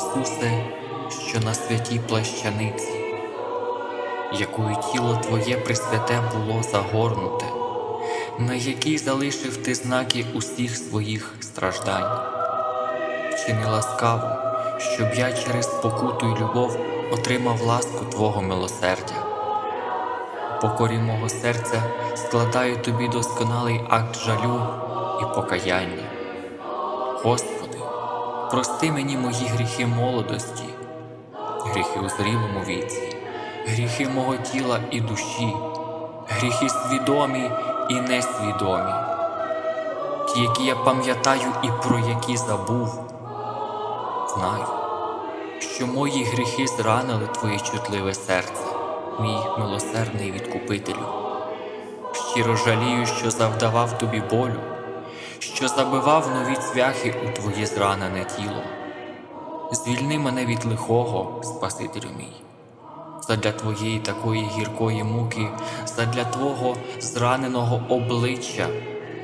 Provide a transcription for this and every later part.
Ісусе, що на святій плащаниці, якою тіло Твоє пресвяте було загорнуте, на якій залишив ти знаки усіх своїх страждань. Вчини ласкаво, щоб я через покуту й любов отримав ласку Твого милосердя. Покорі мого серця складаю тобі досконалий акт жалю і покаяння. Господи, прости мені мої гріхи молодості, гріхи у зрілому віці, гріхи мого тіла і душі, гріхи свідомі і несвідомі, ті, які я пам'ятаю і про які забув. Знаю, що мої гріхи зранили Твоє чутливе серце, мій милосердний відкупителю. Щиро жалію, що завдавав тобі болю, що забивав нові цвяхи у Твоє зранене тіло. Звільни мене від лихого, Спасителю мій, задля Твоєї такої гіркої муки, задля Твого зраненого обличчя,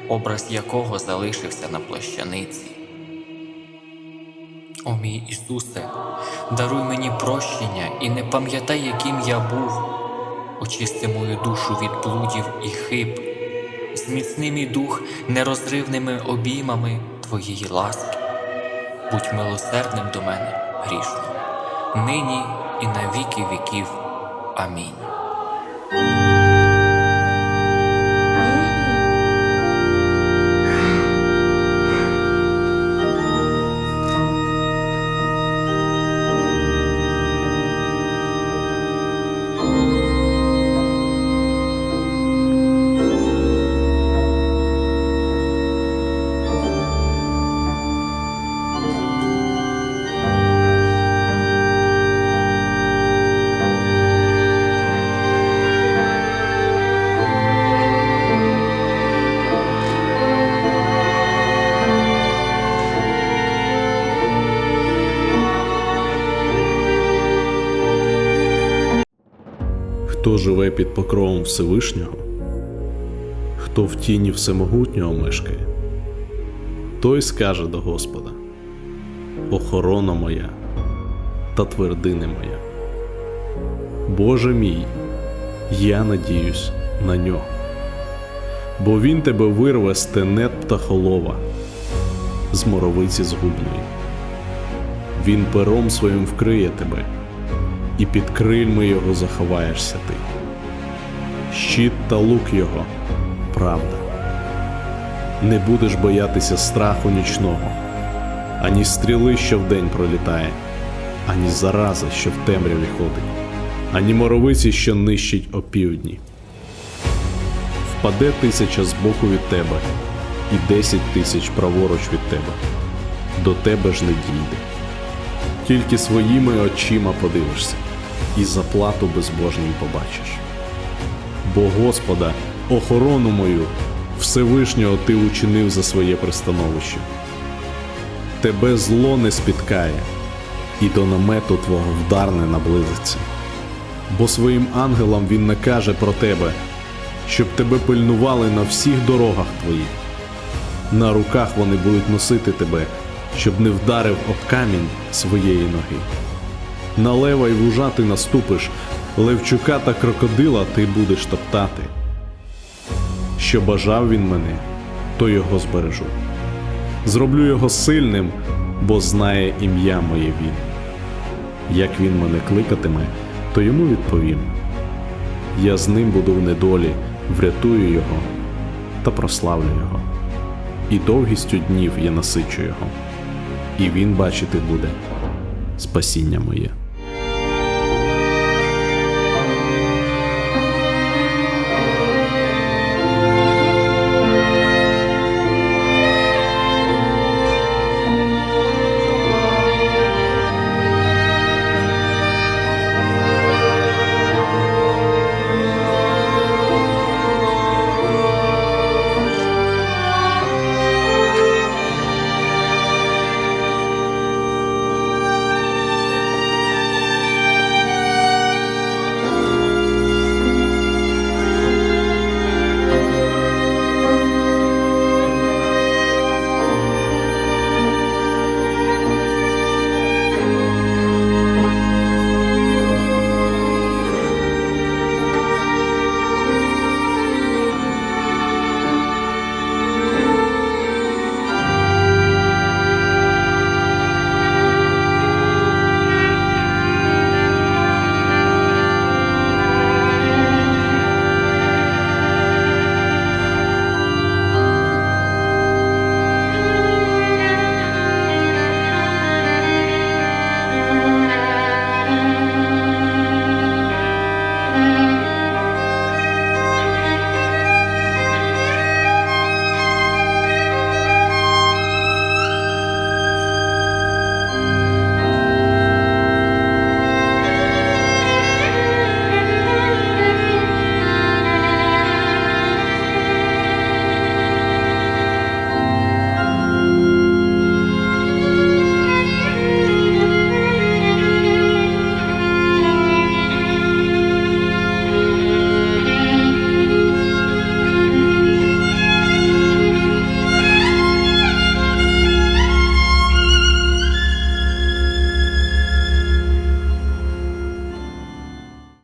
образ якого залишився на плащаниці. О мій Ісусе, даруй мені прощення і не пам'ятай, яким я був. Очисти мою душу від блудів і хиб, зміцни мій дух нерозривними обіймами Твоєї ласки. Будь милосердним до мене, грішним, нині і на віки віків. Амінь. Хто живе під покровом Всевишнього, хто в тіні Всемогутнього мешкає, той скаже до Господа: Охорона моя та твердине моя. Боже мій, я надіюсь на нього, бо він тебе вирве з тенет птахолова, з моровиці згубної. Він пером своїм вкриє тебе і під крильми його заховаєшся ти. Щит та лук його правда. Не будеш боятися страху нічного, ані стріли, що вдень пролітає, ані зарази, що в темряві ходить, ані моровиці, що нищить опівдні. Впаде тисяча збоку від тебе, і десять тисяч праворуч від тебе, до тебе ж не дійде тільки своїми очима подивишся, і заплату безбожнім побачиш. Бо Господа, охорону мою, Всевишнього ти учинив за своє пристановище. Тебе зло не спіткає, і до намету твого вдар не наблизиться. Бо своїм ангелам він накаже про тебе, щоб тебе пильнували на всіх дорогах твоїх. На руках вони будуть носити тебе, щоб не вдарив об камінь своєї ноги. На лева й вужа ти наступиш, левчука та крокодила ти будеш топтати. Що бажав він мене, то його збережу. Зроблю його сильним, бо знає ім'я моє він. Як він мене кликатиме, то йому відповім. Я з ним буду в недолі, врятую його та прославлю його. І довгістю днів я насичу його, і він бачити буде спасіння моє.